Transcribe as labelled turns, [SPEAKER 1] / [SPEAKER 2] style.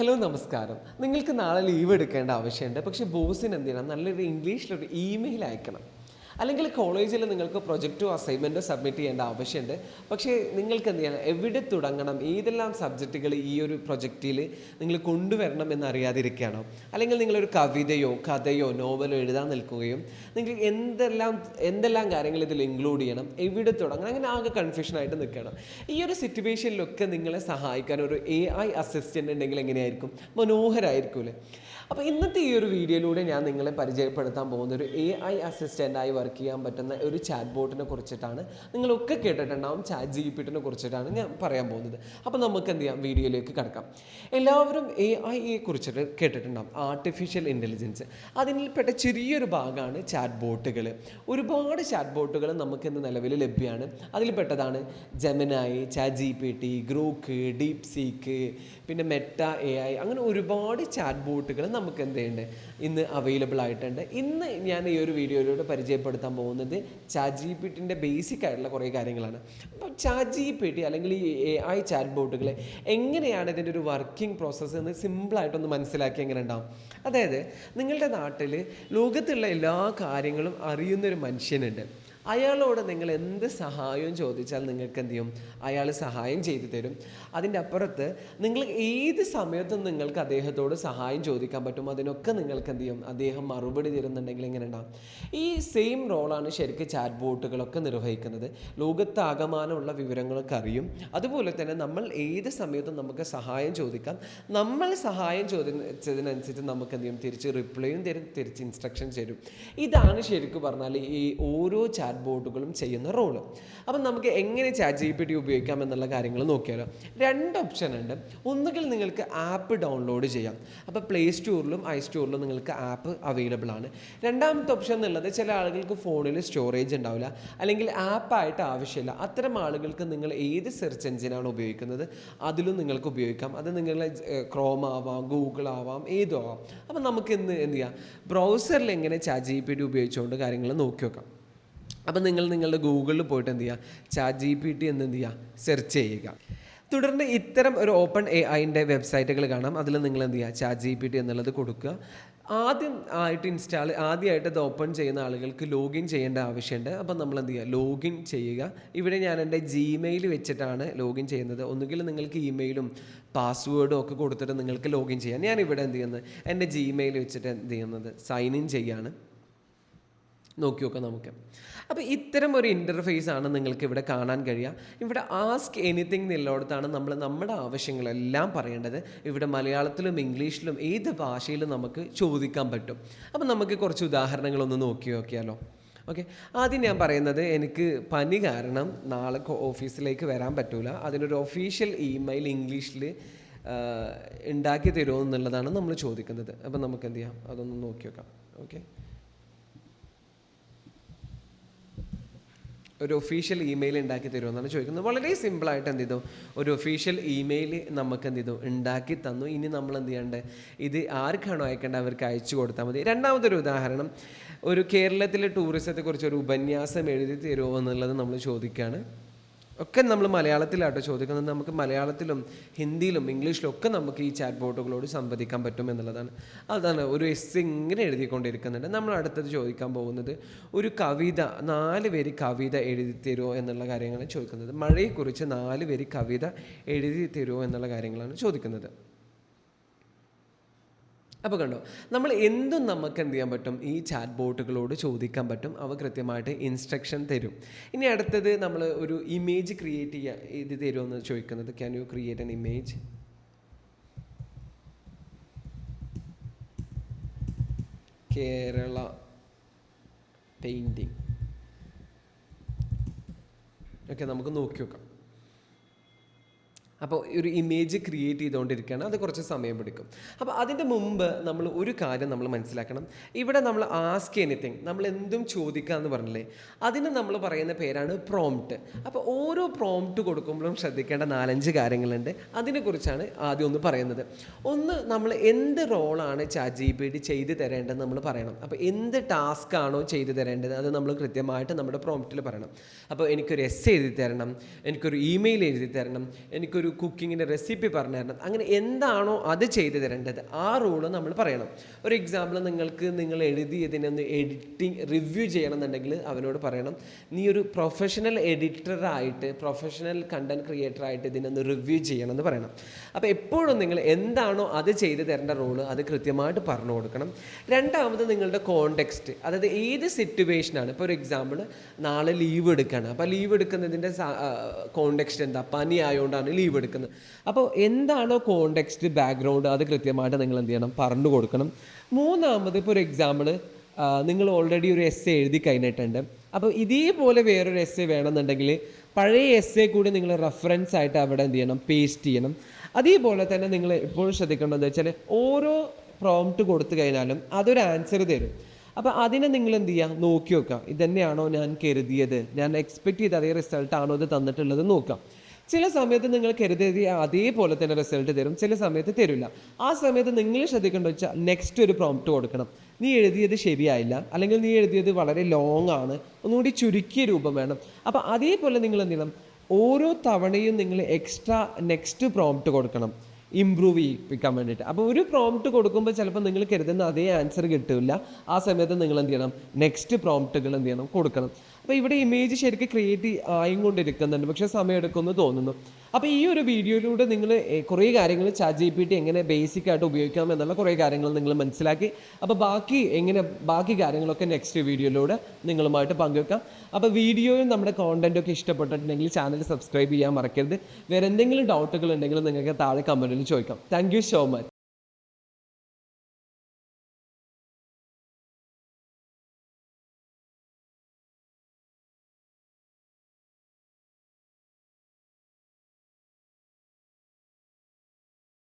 [SPEAKER 1] Hello നമസ്കാരം. നിങ്ങൾക്ക് നാളെ ലീവ് എടുക്കേണ്ട ആവശ്യമുണ്ട്. പക്ഷേ ബോസിന് എന്ത് ചെയ്യണം? നല്ലൊരു ഇംഗ്ലീഷിലൊരു ഇമെയിൽ അയക്കണം. അല്ലെങ്കിൽ കോളേജിൽ നിങ്ങൾക്ക് പ്രൊജക്റ്റോ അസൈൻമെന്റോ സബ്മിറ്റ് ചെയ്യേണ്ട ആവശ്യമുണ്ട്. പക്ഷേ നിങ്ങൾക്ക് എന്ത് ചെയ്യണം എവിടെ തുടങ്ങണം? ഏതെല്ലാം സബ്ജക്റ്റുകൾ ഈ ഒരു പ്രൊജക്റ്റിൽ നിങ്ങൾ കൊണ്ടുവരണം എന്നറിയാതിരിക്കുകയാണോ? അല്ലെങ്കിൽ നിങ്ങളൊരു കവിതയോ കഥയോ നോവലോ എഴുതാൻ നിൽക്കുകയും നിങ്ങൾ എന്തെല്ലാം എന്തെല്ലാം കാര്യങ്ങൾ ഇതിൽ ഇൻക്ലൂഡ് ചെയ്യണം? എവിടെ തുടങ്ങണം? അങ്ങനെ ആകെ കൺഫ്യൂഷനായിട്ട് നിൽക്കണം ഈ ഒരു സിറ്റുവേഷനിലൊക്കെ നിങ്ങളെ സഹായിക്കാൻ ഒരു എ ഐ അസിസ്റ്റന്റ് ഉണ്ടെങ്കിൽ എങ്ങനെയായിരിക്കും? മനോഹരായിരിക്കുമല്ലേ അപ്പോൾ ഇന്നത്തെ ഈ ഒരു വീഡിയോയിലൂടെ ഞാൻ നിങ്ങളെ പരിചയപ്പെടുത്താൻ പോകുന്ന ഒരു എ ഐ അസിസ്റ്റന്റായി വർക്ക് ചെയ്യാൻ പറ്റുന്ന ഒരു ചാറ്റ് ബോട്ടിനെ കുറിച്ചിട്ടാണ്. നിങ്ങളൊക്കെ കേട്ടിട്ടുണ്ടാവും ചാറ്റ് ജി പിട്ടിനെ കുറിച്ചിട്ടാണ് ഞാൻ പറയാൻ പോകുന്നത്. അപ്പോൾ നമുക്ക് എന്ത് ചെയ്യാം? വീഡിയോയിലേക്ക് കിടക്കാം. എല്ലാവരും എ ഐയെ കുറിച്ചിട്ട് കേട്ടിട്ടുണ്ടാവും. ആർട്ടിഫിഷ്യൽ ഇന്റലിജൻസ് അതിൽപ്പെട്ട ചെറിയൊരു ഭാഗമാണ് ചാറ്റ് ബോട്ടുകൾ ഒരുപാട് ചാറ്റ് ബോട്ടുകൾ നമുക്ക് ഇന്ന് നിലവിൽ ലഭ്യമാണ് അതിൽപ്പെട്ടതാണ് ജെമിനായി chat G P T Grok DeepSeek പിന്നെ മെറ്റ എ ഐ അങ്ങനെ ഒരുപാട് ചാറ്റ് ബോട്ടുകൾ നമുക്ക് എന്ത് ചെയ്യുന്നുണ്ട് ഇന്ന് അവൈലബിൾ ആയിട്ടുണ്ട്. ഇന്ന് ഞാൻ ഈ ഒരു വീഡിയോയിലൂടെ പരിചയപ്പെടുത്താൻ പോകുന്നത് ചാറ്റ് ജി പി ടിന്റെ ബേസിക് ആയിട്ടുള്ള കുറേ കാര്യങ്ങളാണ്. അപ്പോൾ ചാറ്റ് ജി പി ടി അല്ലെങ്കിൽ ഈ എ ഐ ചാറ്റ് ബോട്ടുകൾ എങ്ങനെയാണ് ഇതിന്റെ ഒരു വർക്കിംഗ് പ്രോസസ്സ് എന്ന് സിമ്പിളായിട്ടൊന്ന് മനസ്സിലാക്കി എങ്ങനെ ഉണ്ടാവും? അതായത് നിങ്ങളുടെ നാട്ടിൽ ലോകത്തുള്ള എല്ലാ കാര്യങ്ങളും അറിയുന്നൊരു മനുഷ്യനുണ്ട്. അയാളോട് നിങ്ങൾ എന്ത് സഹായവും ചോദിച്ചാൽ നിങ്ങൾക്ക് എന്ത് ചെയ്യും അയാൾ സഹായം ചെയ്തു തരും. അതിന്റെ അപ്പുറത്ത് നിങ്ങൾ ഏത് സമയത്തും നിങ്ങൾക്ക് അദ്ദേഹത്തോട് സഹായം ചോദിക്കാൻ പറ്റും. അതിനൊക്കെ നിങ്ങൾക്ക് എന്ത് ചെയ്യും അദ്ദേഹം മറുപടി തരുന്നുണ്ടെങ്കിൽ ഇങ്ങനെ ഉണ്ടാവും? ഈ സെയിം റോളാണ് ശരിക്കും ചാറ്റ് ബോട്ടുകളൊക്കെ നിർവഹിക്കുന്നത്. ലോകത്താകമാനമുള്ള വിവരങ്ങളൊക്കെ അറിയും അതുപോലെ തന്നെ നമ്മൾ ഏത് സമയത്തും നമുക്ക് സഹായം ചോദിക്കാം. നമ്മൾ സഹായം ചോദിച്ചതിനനുസരിച്ച് നമുക്ക് എന്ത് ചെയ്യും തിരിച്ച് റിപ്ലൈയും തരും തിരിച്ച് ഇൻസ്ട്രക്ഷൻ തരും. ഇതാണ് ശരിക്കും പറഞ്ഞാൽ ഈ ഓരോ ചാറ്റ് ബോട്ടുകളും ചെയ്യുന്ന റോൾ അപ്പം നമുക്ക് എങ്ങനെ ചാറ്റ് ജി പി ടി ഉപയോഗിക്കാം എന്നുള്ള കാര്യങ്ങൾ നോക്കിയാലോ. രണ്ട് ഓപ്ഷൻ ഉണ്ട്. ഒന്നുകിൽ നിങ്ങൾക്ക് ആപ്പ് ഡൗൺലോഡ് ചെയ്യാം. അപ്പോൾ പ്ലേ സ്റ്റോറിലും ഐ സ്റ്റോറിലും നിങ്ങൾക്ക് ആപ്പ് അവൈലബിൾ ആണ്. രണ്ടാമത്തെ ഓപ്ഷൻ എന്നുള്ളത് ചില ആളുകൾക്ക് ഫോണിൽ സ്റ്റോറേജ് ഉണ്ടാവില്ല. അല്ലെങ്കിൽ ആപ്പായിട്ട് ആവശ്യമില്ല. അത്തരം ആളുകൾക്ക് നിങ്ങൾ ഏത് സെർച്ച് എഞ്ചിനാണ് ഉപയോഗിക്കുന്നത്? അതിലും നിങ്ങൾക്ക് ഉപയോഗിക്കാം. അത് നിങ്ങളെ ക്രോം ആവാം ഗൂഗിൾ ആവാം ഏതും ആവാം. അപ്പം നമുക്ക് ഇന്ന് എന്ത് ചെയ്യാം? ബ്രൗസറിൽ എങ്ങനെ ചാറ്റ് ജി പി ടി ഉപയോഗിച്ചുകൊണ്ട് കാര്യങ്ങൾ നോക്കി വെക്കാം. അപ്പം നിങ്ങൾ നിങ്ങളുടെ ഗൂഗിളിൽ പോയിട്ട് എന്ത് ചെയ്യുക? ചാറ്റ് ജി പി ടി എന്ന് എന്ത് ചെയ്യുക? സെർച്ച് ചെയ്യുക. തുടർന്ന് ഇത്തരം ഒരു ഓപ്പൺ എ ഐന്റെ വെബ്സൈറ്റുകൾ കാണാം. അതിൽ നിങ്ങൾ എന്ത് ചെയ്യുക? ചാറ്റ് ജി പി ടി എന്നുള്ളത് കൊടുക്കുക. ആദ്യം ആയിട്ട് ഇൻസ്റ്റാൾ ആദ്യമായിട്ട് ഇത് ഓപ്പൺ ചെയ്യുന്ന ആളുകൾക്ക് ലോഗിൻ ചെയ്യേണ്ട ആവശ്യമുണ്ട്. അപ്പം നമ്മൾ എന്ത് ചെയ്യുക? ലോഗിൻ ചെയ്യുക. ഇവിടെ ഞാൻ എന്റെ ജിമെയിൽ വെച്ചിട്ടാണ് ലോഗിൻ ചെയ്യുന്നത്. ഒന്നുകിൽ നിങ്ങൾക്ക് ഇമെയിലും പാസ്വേഡും ഒക്കെ കൊടുത്തിട്ട് നിങ്ങൾക്ക് ലോഗിൻ ചെയ്യാം. ഞാൻ ഇവിടെ എന്ത് ചെയ്യുന്നത്? എന്റെ ജിമെയിൽ വെച്ചിട്ട് എന്ത് ചെയ്യുന്നത്? സൈൻ ഇൻ ചെയ്യാണ്. നോക്കി നോക്കാം നമുക്ക്. അപ്പോൾ ഇത്തരം ഒരു ഇന്റർഫേസ് ആണ് നിങ്ങൾക്ക് ഇവിടെ കാണാൻ കഴിയുക. ഇവിടെ ആസ്ക് എനിത്തിങ് എന്നുള്ളിടത്താണ് നമ്മൾ നമ്മുടെ ആവശ്യങ്ങളെല്ലാം പറയേണ്ടത്. ഇവിടെ മലയാളത്തിലും ഇംഗ്ലീഷിലും ഏത് ഭാഷയിലും നമുക്ക് ചോദിക്കാൻ പറ്റും. അപ്പോൾ നമുക്ക് കുറച്ച് ഉദാഹരണങ്ങളൊന്ന് നോക്കി നോക്കിയാലോ. ഓക്കെ ആദ്യം ഞാൻ പറയുന്നത് എനിക്ക് പനി കാരണം നാളെ ഓഫീസിലേക്ക് വരാൻ പറ്റൂല. അതിനൊരു ഒഫീഷ്യൽ ഇമെയിൽ ഇംഗ്ലീഷിൽ ഉണ്ടാക്കി തരുമോ എന്നുള്ളതാണ് നമ്മൾ ചോദിക്കുന്നത്. അപ്പം നമുക്ക് എന്ത് ചെയ്യാം? അതൊന്ന് നോക്കി നോക്കാം. ഓക്കെ ഒരു ഒഫീഷ്യൽ ഇമെയിൽ ഉണ്ടാക്കി തരുമെന്നാണ് ചോദിക്കുന്നത്. വളരെ സിമ്പിളായിട്ട് എന്ത് ചെയ്തു? ഒരു ഒഫീഷ്യൽ ഇമെയിൽ നമുക്ക് എന്ത് ചെയ്തു? ഉണ്ടാക്കി തന്നു. ഇനി നമ്മൾ എന്ത് ചെയ്യേണ്ടത് ഇത് ആർക്കാണോ അയക്കേണ്ടത്? അവർക്ക് അയച്ചു കൊടുത്താൽ മതി. രണ്ടാമതൊരു ഉദാഹരണം. ഒരു കേരളത്തിലെ ടൂറിസത്തെക്കുറിച്ച് ഒരു ഉപന്യാസം എഴുതി തരുമോ എന്നുള്ളത് നമ്മൾ ചോദിക്കുകയാണ്. ഒക്കെ നമ്മൾ മലയാളത്തിലാട്ടോ ചോദിക്കുന്നത്. നമുക്ക് മലയാളത്തിലും ഹിന്ദിയിലും ഇംഗ്ലീഷിലും ഒക്കെ നമുക്ക് ഈ ചാറ്റ് ബോട്ടുകളോട് സംവദിക്കാൻ പറ്റും എന്നുള്ളതാണ്. അതാണ് ഒരു എസ് ഇങ്ങനെ എഴുതിക്കൊണ്ടിരിക്കുന്നുണ്ട്. നമ്മൾ അടുത്തത് ചോദിക്കാൻ പോകുന്നത് ഒരു കവിത നാല് പേര് കവിത എഴുതി തരുമോ എന്നുള്ള കാര്യങ്ങളാണ് ചോദിക്കുന്നത്. മഴയെക്കുറിച്ച് നാല് പേര് കവിത എഴുതി തരുമോ എന്നുള്ള കാര്യങ്ങളാണ് ചോദിക്കുന്നത്. അപ്പോൾ കണ്ടോ നമ്മൾ എന്തും നമുക്ക് എന്ത് ചെയ്യാൻ പറ്റും? ഈ ചാറ്റ് ബോട്ടുകളോട് ചോദിക്കാൻ പറ്റും. അവ കൃത്യമായിട്ട് ഇൻസ്ട്രക്ഷൻ തരും. ഇനി അടുത്തത് നമ്മൾ ഒരു ഇമേജ് ക്രിയേറ്റ് ചെയ്യുക ഇത് തരുമെന്ന് ചോദിക്കുന്നത്. Can you create an image Kerala painting okay നമുക്ക് നോക്കി നോക്കാം. അപ്പോൾ ഒരു ഇമേജ് ക്രിയേറ്റ് ചെയ്തുകൊണ്ടിരിക്കുകയാണ്. അത് കുറച്ച് സമയം പിടിക്കും. അപ്പോൾ അതിന്റെ മുമ്പ് നമ്മൾ ഒരു കാര്യം നമ്മൾ മനസ്സിലാക്കണം. ഇവിടെ നമ്മൾ ആസ്ക് എനിത്തിങ് നമ്മൾ എന്തും ചോദിക്കുക എന്ന് പറഞ്ഞില്ലേ? അതിന് നമ്മൾ പറയുന്ന പേരാണ് പ്രോംപ്റ്റ് അപ്പോൾ ഓരോ പ്രോംപ്റ്റ് കൊടുക്കുമ്പോഴും ശ്രദ്ധിക്കേണ്ട നാലഞ്ച് കാര്യങ്ങളുണ്ട്. അതിനെക്കുറിച്ചാണ് ആദ്യം ഒന്ന് പറയുന്നത്. ഒന്ന് നമ്മൾ എന്ത് റോളാണ് ചാറ്റ് ജി പി ടി ചെയ്ത് തരേണ്ടതെന്ന് നമ്മൾ പറയണം. അപ്പോൾ എന്ത് ടാസ്ക് ആണോ ചെയ്ത് തരേണ്ടത് അത് നമ്മൾ കൃത്യമായിട്ട് നമ്മുടെ പ്രോംപ്റ്റിൽ പറയണം. അപ്പോൾ എനിക്കൊരു എസ് എഴുതി തരണം എനിക്കൊരു ഇമെയിൽ എഴുതി തരണം എനിക്കൊരു ഒരു കുക്കിങ്ങിന്റെ റെസിപ്പി പറഞ്ഞു തരണം അങ്ങനെ എന്താണോ അത് ചെയ്തു തരേണ്ടത്. ആ റൂൾ നമ്മൾ പറയണം. ഒരു എക്സാമ്പിൾ നിങ്ങൾക്ക് നിങ്ങൾ എഴുതിയതിനൊന്ന് എഡിറ്റിംഗ് റിവ്യൂ ചെയ്യണം എന്നുണ്ടെങ്കിൽ അവനോട് പറയണം. നീ ഒരു പ്രൊഫഷണൽ എഡിറ്ററായിട്ട് പ്രൊഫഷണൽ കണ്ടന്റ് ക്രിയേറ്ററായിട്ട് ഇതിനൊന്ന് റിവ്യൂ ചെയ്യണം എന്ന് പറയണം. അപ്പോൾ എപ്പോഴും നിങ്ങൾ എന്താണോ അത് ചെയ്തു തരേണ്ട റോൾ അത് കൃത്യമായിട്ട് പറഞ്ഞു കൊടുക്കണം. രണ്ടാമത് നിങ്ങളുടെ കോണ്ടെക്സ്റ്റ് അതായത് ഏത് സിറ്റുവേഷനാണ് ഇപ്പോൾ ഒരു എക്സാമ്പിൾ നാളെ ലീവ് എടുക്കുകയാണ് അപ്പോൾ ലീവ് എടുക്കുന്നതിന്റെ കോണ്ടെക്സ്റ്റ് എന്താ? പനി ആയതുകൊണ്ടാണ് ലീവ് എടുക്കുന്നത്. അപ്പോൾ എന്താണോ കോണ്ടെക്സ്റ്റ് ബാക്ക്ഗ്രൗണ്ട് അത് കൃത്യമായിട്ട് നിങ്ങൾ എന്ത് ചെയ്യണം? പറഞ്ഞു കൊടുക്കണം. മൂന്നാമത് ഇപ്പോൾ ഒരു എക്സാമ്പിൾ നിങ്ങൾ ഓൾറെഡി ഒരു എസ് എഴുതി കഴിഞ്ഞിട്ടുണ്ട്. അപ്പോൾ ഇതേപോലെ വേറൊരു എസ് എ വേണമെന്നുണ്ടെങ്കിൽ പഴയ എസ് എ കൂടി നിങ്ങൾ റെഫറൻസ് ആയിട്ട് അവിടെ എന്ത് ചെയ്യണം? പേസ്റ്റ് ചെയ്യണം. അതേപോലെ തന്നെ നിങ്ങൾ എപ്പോഴും ശ്രദ്ധിക്കേണ്ടത് വെച്ചാൽ ഓരോ പ്രോംപ്റ്റ് കൊടുത്തു കഴിഞ്ഞാലും അതൊരു ആൻസർ തരും. അപ്പോൾ അതിനെ നിങ്ങൾ എന്ത് ചെയ്യുക? നോക്കി നോക്കുക ഇതന്നെയാണോ ഞാൻ കരുതിയത്? ഞാൻ എക്സ്പെക്ട് ചെയ്ത അതേ റിസൾട്ടാണോ ഇത് തന്നിട്ടുള്ളത് നോക്കാം ചില സമയത്ത് നിങ്ങൾ കരുതിയ അതേപോലെ തന്നെ റിസൾട്ട് തരും ചില സമയത്ത് തരില്ല. ആ സമയത്ത് നിങ്ങൾ ശ്രദ്ധിക്കേണ്ട വെച്ചാൽ നെക്സ്റ്റ് ഒരു പ്രോംപ്റ്റ് കൊടുക്കണം. നീ എഴുതിയത് ശരിയായില്ല അല്ലെങ്കിൽ നീ എഴുതിയത് വളരെ ലോങ് ആണ് ഒന്നുകൂടി ചുരുക്കിയ രൂപം വേണം. അപ്പോൾ അതേപോലെ നിങ്ങൾ എന്ത് ഓരോ തവണയും നിങ്ങൾ എക്സ്ട്രാ നെക്സ്റ്റ് പ്രോംപ്റ്റ് കൊടുക്കണം. ഇമ്പ്രൂവ് ചെയ്യിപ്പിക്കാൻ വേണ്ടിയിട്ട്. അപ്പോൾ ഒരു പ്രോംപ്റ്റ് കൊടുക്കുമ്പോൾ ചിലപ്പോൾ നിങ്ങൾ കരുതുന്ന അതേ ആൻസർ കിട്ടില്ല. ആ സമയത്ത് നിങ്ങൾ എന്ത് ചെയ്യണം? നെക്സ്റ്റ് പ്രോംപ്റ്റുകൾ എന്ത് ചെയ്യണം? കൊടുക്കണം. അപ്പോൾ ഇവിടെ ഇമേജ് ശരിക്കും ക്രിയേറ്റ് ആയും കൊണ്ടിരിക്കുന്നുണ്ട്. പക്ഷേ സമയം എടുക്കുമെന്ന് തോന്നുന്നു. അപ്പോൾ ഈ ഒരു വീഡിയോയിലൂടെ നിങ്ങൾ കുറേ കാര്യങ്ങൾ ചാറ്റ് ജി പി ടി എങ്ങനെ ബേസിക് ആയിട്ട് ഉപയോഗിക്കാം എന്നുള്ള കുറേ കാര്യങ്ങൾ നിങ്ങൾ മനസ്സിലാക്കി. അപ്പോൾ ബാക്കി എങ്ങനെ ബാക്കി കാര്യങ്ങളൊക്കെ നെക്സ്റ്റ് വീഡിയോയിലൂടെ നിങ്ങളുമായിട്ട് പങ്കുവെക്കാം. അപ്പോൾ വീഡിയോയും നമ്മുടെ കോണ്ടന്റും ഒക്കെ ഇഷ്ടപ്പെട്ടിട്ടുണ്ടെങ്കിൽ ചാനൽ സബ്സ്ക്രൈബ് ചെയ്യാൻ മറക്കരുത്. വേറെ എന്തെങ്കിലും ഡൗട്ടുകൾ ഉണ്ടെങ്കിൽ നിങ്ങൾക്ക് താഴെ കമന്റിൽ ചോദിക്കാം. Thank so much